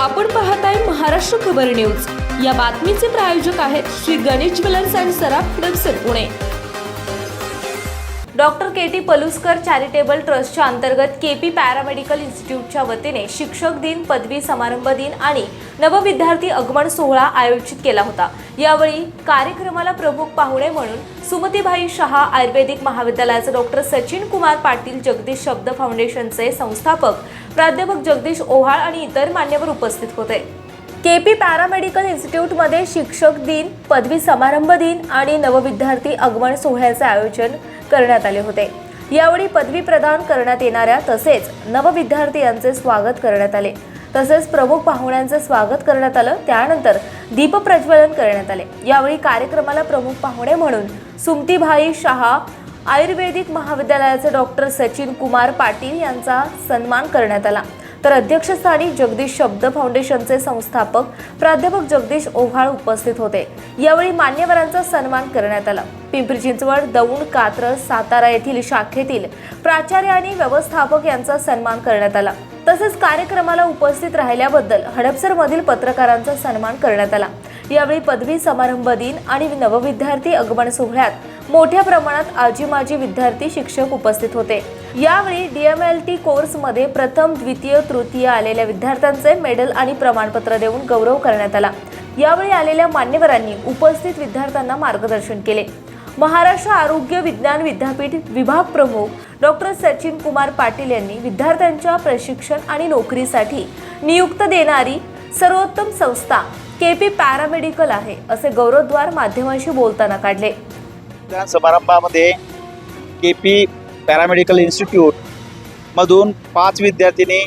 आपण पाहताय महाराष्ट्र खबर न्यूज. या बातमीचे प्रायोजक आहेत Shri Ganesh jewellers and Saraf Hadapsar Pune. Doctor K T Paluskar charitable ट्रस्टच्या अंतर्गत के पी पॅरामेडिकल इन्स्टिट्यूटच्या वतीने शिक्षक दिन पदवी समारंभ दिन आणि नवविद्यार्थी आगमन सोहळा आयोजित केला होता. यावेळी कार्यक्रमाला प्रमुख पाहुणे म्हणून सुमतीबाई शहा आयुर्वेदिक महाविद्यालयाचे डॉक्टर सचिन कुमार पाटील जगदीश शब्द फाउंडेशनचे संस्थापक प्राध्यापक जगदीश ओहाळ आणि इतर मान्यवर उपस्थित होते. के पी पॅरामेडिकल इन्स्टिट्यूटमध्ये शिक्षक दिन पदवी समारंभ दिन आणि नवविद्यार्थी आगमन सोहळ्याचे आयोजन करण्यात आले होते. यावेळी पदवी प्रदान करण्यात येणाऱ्या तसेच नवविद्यार्थी यांचे स्वागत करण्यात आले. तसेच प्रमुख पाहुण्यांचे स्वागत करण्यात आलं. त्यानंतर दीपप्रज्वलन करण्यात आले. यावेळी कार्यक्रमाला प्रमुख पाहुणे म्हणून सुमतीभाई शहा आयुर्वेदिक महाविद्यालयाचे डॉक्टर सचिन कुमार पाटील यांचा सन्मान करण्यात आला. तर अध्यक्षस्थानी जगदीश शब्द फाउंडेशनचे संस्थापक प्राध्यापक जगदीश ओव्हाळ उपस्थित होते. यावेळी मान्यवरांचा सन्मान करण्यात आला. पिंपरी चिंचवड दौंड कात्रज सातारा येथील शाखेतील प्राचार्य आणि व्यवस्थापक यांचा सन्मान करण्यात आला. तसेच कार्यक्रमाला उपस्थित राहिल्याबद्दल हडपसरमधील पत्रकारांचा सन्मान करण्यात आला. यावेळी पदवी समारंभ दिन आणि नवविद्यार्थी आगमन सोहळ्यात मोठ्या प्रमाणात आजी माजी विद्यार्थी शिक्षक उपस्थित होते. यावेळी डीएमएलटी कोर्समध्ये प्रथम द्वितीय तृतीय आलेल्या विद्यार्थ्यांचे मेडल आणि प्रमाणपत्र देऊन गौरव करण्यात आला. यावेळी आलेल्या मान्यवरांनी उपस्थित विद्यार्थ्यांना मार्गदर्शन केले. महाराष्ट्र आरोग्य विज्ञान विद्यापीठ विभाग प्रमुख डॉक्टर सचिन कुमार पाटील यांनी विद्यार्थ्यांच्या प्रशिक्षण आणि नोकरीसाठी नियुक्त देणारी सर्वोत्तम संस्था के पी पॅरामेडिकल आहे असे गौरवद्वार माध्यमांशी बोलताना काढले. उद्घाटन समारंभामध्ये के पी पॅरामेडिकल इन्स्टिट्यूट मधून पाच विद्यार्थिनी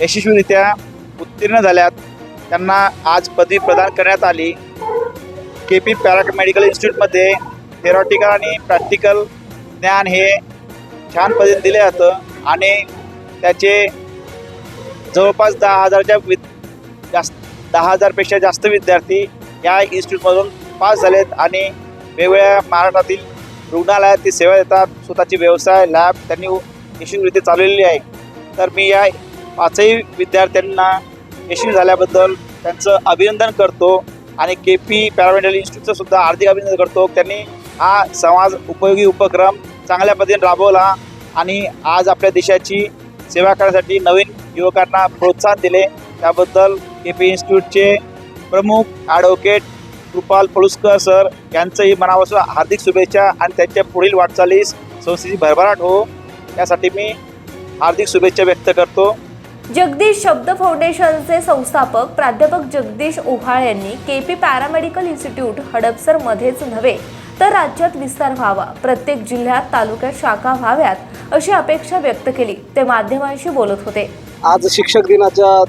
यशस्वीरित्या उत्तीर्ण झाल्यात. त्यांना आज पदवी प्रदान करण्यात आली. के पी पॅरामेडिकल इन्स्टिट्यूटमध्ये थेरॉटिकल आणि प्रॅक्टिकल ज्ञान हे छान पद्धतीने दिले जातं आणि त्याचे जवळपास दहा हजारच्या वि जास्त दहा हजारपेक्षा जास्त विद्यार्थी या इन्स्टिट्यूटमधून पास झालेत आणि वेगवेगळ्या महाराष्ट्रातील रुग्णालयात ते सेवा देतात स्वतःची व्यवसाय लॅब त्यांनी यशस्वीरित्या चालवलेली आहे. तर मी या पाचही विद्यार्थ्यांना यशस्वी झाल्याबद्दल त्यांचं अभिनंदन करतो आणि के पी पॅरामेडिकल इन्स्टिट्यूटचं सुद्धा हार्दिक अभिनंदन करतो. त्यांनी हा समाज उपयोगी उपक्रम चांगल्या पद्धतीने राबवला आणि आज आपल्या देशाची सेवा करण्यासाठी नवीन युवकांना प्रोत्साहन दिले. त्याबद्दल के पी इन्स्टिट्यूटचे प्रमुख ॲडव्होकेट कृपाल पळुसकर सर यांचंही मनापासून हार्दिक शुभेच्छा आणि त्यांच्या पुढील वाटचालीस संस्थेची भरभराट हो. यासाठी मी हार्दिक शुभेच्छा व्यक्त करतो. जगदीश शब्द फाउंडेशनचे संस्थापक प्राध्यापक जगदीश ओव्हाळ यांनी के पी पॅरामेडिकल इन्स्टिट्यूट हडपसरमध्येच नव्हे तर राज्यात विस्तार व्हावा. प्रत्येक जिल्ह्यात तालुक्यात शाखा व्हाव्यात अशी अपेक्षा व्यक्त केली. ते माध्यमांशी बोलत होते. आज शिक्षक दिनाच्या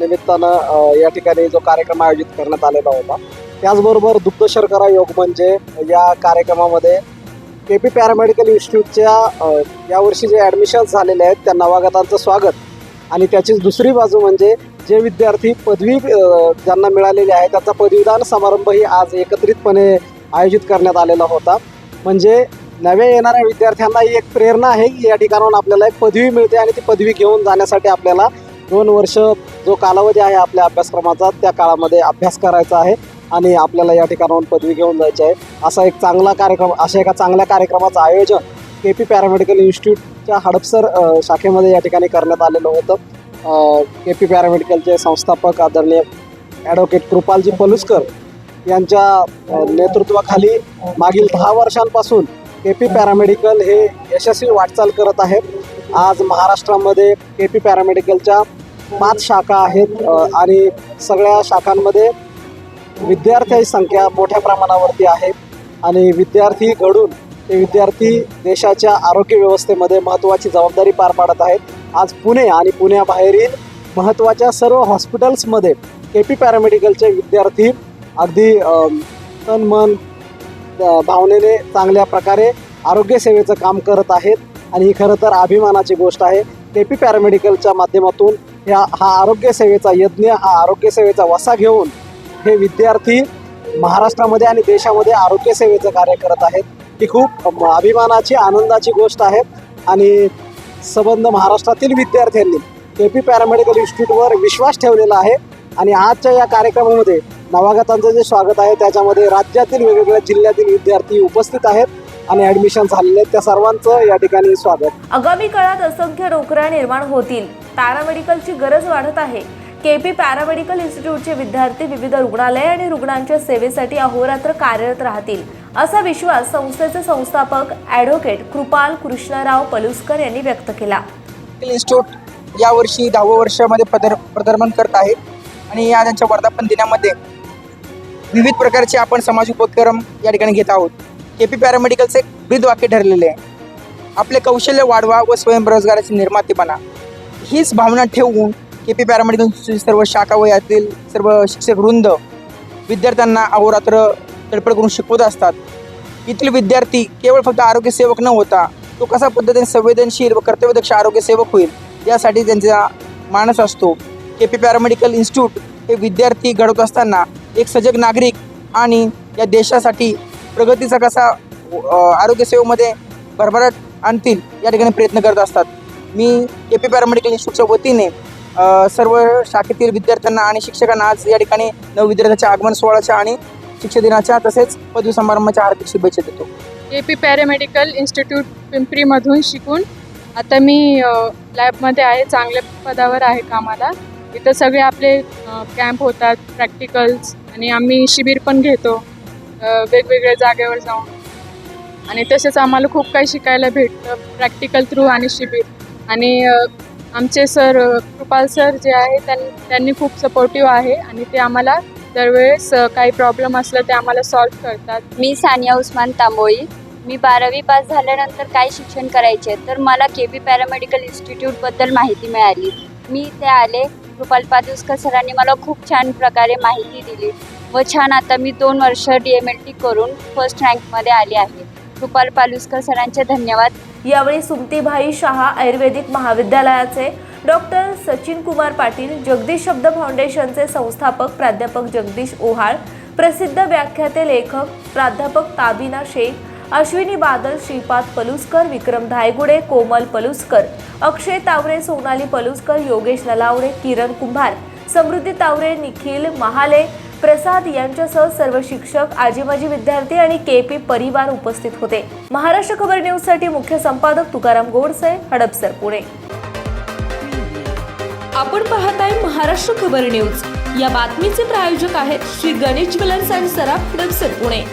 निमित्तानं या ठिकाणी जो कार्यक्रम आयोजित करण्यात आलेला होता त्याचबरोबर दुग्ध शर्करा योग म्हणजे या कार्यक्रमामध्ये के पी पॅरामेडिकल इन्स्टिट्यूटच्या यावर्षी जे ॲडमिशन्स झालेले आहेत त्या नवागतांचं स्वागत. आणि त्याचीच दुसरी बाजू म्हणजे जे विद्यार्थी पदवी ज्यांना मिळालेली आहे त्याचा पदवीदान समारंभही आज एकत्रितपणे आयोजित करण्यात आलेला होता. म्हणजे नव्या येणाऱ्या विद्यार्थ्यांना ही एक प्रेरणा आहे की या ठिकाणाहून आपल्याला एक पदवी मिळते आणि ती पदवी घेऊन जाण्यासाठी आपल्याला दोन वर्ष जो कालावधी आहे आपल्या अभ्यासक्रमाचा त्या काळामध्ये अभ्यास करायचा आहे. आणि आपल्याला या ठिकाणाहून पदवी घेऊन जायची आहे. असा एक चांगला कार्यक्रम अशा एका चांगल्या कार्यक्रमाचं आयोजन के पी पॅरामेडिकल इन्स्टिट्यूटच्या हडपसर शाखेमध्ये या ठिकाणी करण्यात आलेलं होतं. के पी पॅरामेडिकलचे संस्थापक आदरणीय ॲडव्होकेट कृपालजी पलुस्कर यांच्या नेतृत्वाखाली मागील दहा वर्षांपासून के पी पॅरामेडिकल हे यशस्वी वाटचाल करत आहेत आज महाराष्ट्रामध्ये के पी पॅरामेडिकलच्या पाच शाखा आहेत आणि सगळ्या शाखांमध्ये विद्यार्थ्यांची संख्या मोठ्या प्रमाणावरती आहे. आणि विद्यार्थी घडून ते विद्यार्थी देशाच्या आरोग्य व्यवस्थेमध्ये महत्त्वाची जबाबदारी पार पाडत आहेत. आज पुणे आणि पुण्याबाहेरील महत्त्वाच्या सर्व हॉस्पिटल्समध्ये के पी पॅरामेडिकलचे विद्यार्थी अगदी तन मन भावनेने चांगल्या प्रकारे आरोग्यसेवेचं काम करत आहेत. आणि ही खरं तर अभिमानाची गोष्ट आहे. के पी पॅरामेडिकलच्या माध्यमातून ह्या हा आरोग्यसेवेचा यज्ञ हा आरोग्यसेवेचा वसा घेऊन हे विद्यार्थी महाराष्ट्रामध्ये आणि देशामध्ये आरोग्य सेवेचं कार्य करत आहेत. ही खूप अभिमानाची आनंदाची गोष्ट आहे. आणि संबंध महाराष्ट्रातील विद्यार्थ्यांनी के पी पॅरामेडिकल इन्स्टिट्यूटवर विश्वास ठेवलेला आहे. आणि आजच्या या कार्यक्रमामध्ये नवागतांचं जे स्वागत आहे त्याच्यामध्ये राज्यातील वेगवेगळ्या जिल्ह्यातील विद्यार्थी उपस्थित आहेत आणि ॲडमिशन झालेले आहेत. त्या सर्वांचं या ठिकाणी स्वागत. आगामी काळात असंख्य नोकऱ्या निर्माण होतील. पॅरामेडिकलची गरज वाढत आहे. के पी पॅरामेडिकल इन्स्टिट्यूटचे विद्यार्थी विविध रुग्णालय आणि रुग्णांच्या सेवेसाठी अहोरात्र कार्यरत राहतील असा विश्वास संस्थेचे संस्थापक ॲडव्होकेट कृपाल कृष्णराव पलुस्कर यांनी व्यक्त केला. इन्स्टिट्यूट यावर्षी दहावं वर्षामध्ये पदर प्रदर्शन करत आहेत आणि या त्यांच्या वर्धापन दिनामध्ये विविध प्रकारचे आपण समाज उपक्रम या ठिकाणी घेत आहोत. के पी पॅरामेडिकलचे ब्रीद वाक्य ठरलेले आहे. आपले कौशल्य वाढवा व स्वयंरोजगाराची निर्माते बना. हीच भावना ठेवून के पी पॅरामेडिकल सर्व शाखा व यातील सर्व शिक्षक वृंद विद्यार्थ्यांना अहोरात्र धडपड करून शिकवत असतात. येथील विद्यार्थी केवळ फक्त आरोग्य सेवक न होता तो कसा पद्धतीने संवेदनशील व कर्तव्यदक्ष आरोग्य सेवक होईल यासाठी त्यांचा मानस असतो. के पी पॅरामेडिकल इन्स्टिट्यूट हे विद्यार्थी घडवत असताना एक सजग नागरिक आणि या देशासाठी प्रगतीचा कसा आरोग्यसेवेमध्ये भरभराट आणतील या ठिकाणी प्रयत्न करत असतात. मी के पी पॅरामेडिकल इन्स्टिट्यूटच्या वतीने सर्व शाखेतील विद्यार्थ्यांना आणि शिक्षकांना आज या ठिकाणी नवविद्यार्थ्याच्या आगमन सोहळ्याच्या आणि शिक्षक दिनाच्या तसेच पदवी समारंभाच्या हार्दिक शुभेच्छा देतो. ए पी पॅरामेडिकल इन्स्टिट्यूट पिंपरीमधून शिकून आता मी लॅबमध्ये आहे चांगल्या पदावर आहे कामाला. इथं सगळे आपले कॅम्प होतात प्रॅक्टिकल्स आणि आम्ही शिबिर पण घेतो वेगवेगळ्या जागेवर जाऊन. आणि तसेच आम्हाला खूप काही शिकायला भेटतं प्रॅक्टिकल थ्रू आणि शिबिर. आणि आमचे सर कृपाल सर जे आहे त्यां त्यांनी खूप सपोर्टिव्ह आहे आणि ते आम्हाला दरवेळेस काही प्रॉब्लेम असलं ते आम्हाला सॉल्व्ह करतात. मी सानिया उस्मान तांबोळी. मी बारावी पास झाल्यानंतर काय शिक्षण करायचे तर मला के बी पॅरामेडिकल इन्स्टिट्यूटबद्दल माहिती मिळाली. मी इथे आले कृपाल पादुस्कर सरांनी मला खूप छान प्रकारे माहिती दिली व छान आता मी दोन वर्ष डी एम एल टी करून फर्स्ट रँकमध्ये आले आहे. राजगोपाल पालुस्कर सरांचे धन्यवाद. यावेळी सुमतीभाई शहा आयुर्वेदिक महाविद्यालयाचे डॉक्टर सचिन कुमार पाटील जगदीश शब्द फाउंडेशनचे संस्थापक प्राध्यापक जगदीश ओहाळ प्रसिद्ध व्याख्याते लेखक प्राध्यापक ताबिना शेख अश्विनी बादल श्रीपाद पलुसकर विक्रम धायगुडे कोमल पलुसकर अक्षय तावरे सोनाली पलुसकर योगेश नलावडे किरण कुंभार समृद्धी तावरे निखिल महाले प्रसाद यांच्यासह सर्व शिक्षक आजीमाजी विद्यार्थी आणि के पी परिवार उपस्थित होते. महाराष्ट्र खबर न्यूजसाठी मुख्य संपादक तुकाराम गोडसे हडपसर पुणे. आपण पाहत आहे महाराष्ट्र खबर न्यूज. या बातमीचे प्रायोजक आहेत Shri Ganesh jewellers and Saraf Hadapsar Pune.